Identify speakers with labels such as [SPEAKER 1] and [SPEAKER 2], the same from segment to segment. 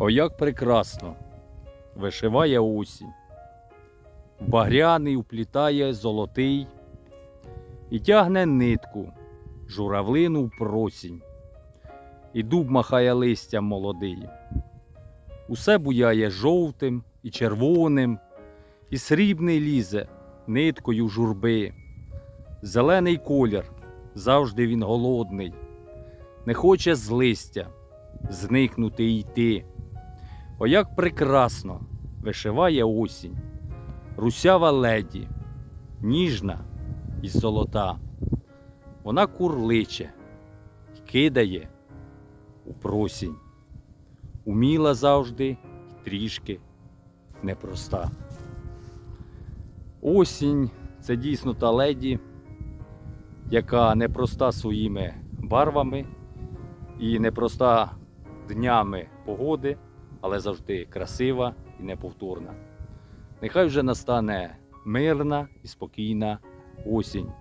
[SPEAKER 1] О, як прекрасно вишиває осінь. Багряний уплітає золотий і тягне нитку, журавлину в просінь, і дуб махає листям молодий. Усе буяє жовтим і червоним, і срібний лізе ниткою журби. Зелений колір, завжди він голодний, не хоче з листя зникнути й йти. О, як прекрасно вишиває осінь, русява леді, ніжна і золота. Вона курличе й кидає у просінь. Уміла завжди й трішки непроста. Осінь це дійсно та леді, яка непроста своїми барвами і непроста днями погоди, але завжди красива і неповторна. Нехай вже настане мирна і спокійна осінь,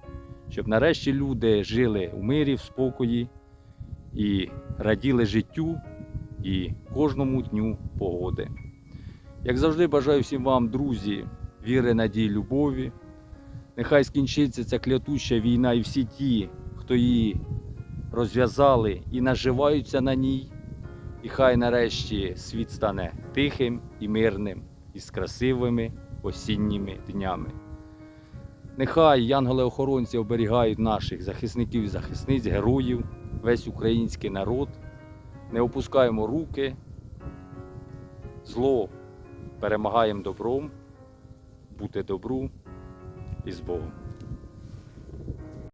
[SPEAKER 1] щоб нарешті люди жили у мирі, в спокої і раділи життю і кожному дню погоди. Як завжди, бажаю всім вам, друзі, віри, надії, любові. Нехай скінчиться ця клятуща війна і всі ті, хто її розв'язали і наживаються на ній. І хай нарешті світ стане тихим і мирним і з красивими осінніми днями. Нехай янголи-охоронці оберігають наших захисників і захисниць, героїв, весь український народ. Не опускаємо руки, зло перемагаємо добром, бути добру і з Богом.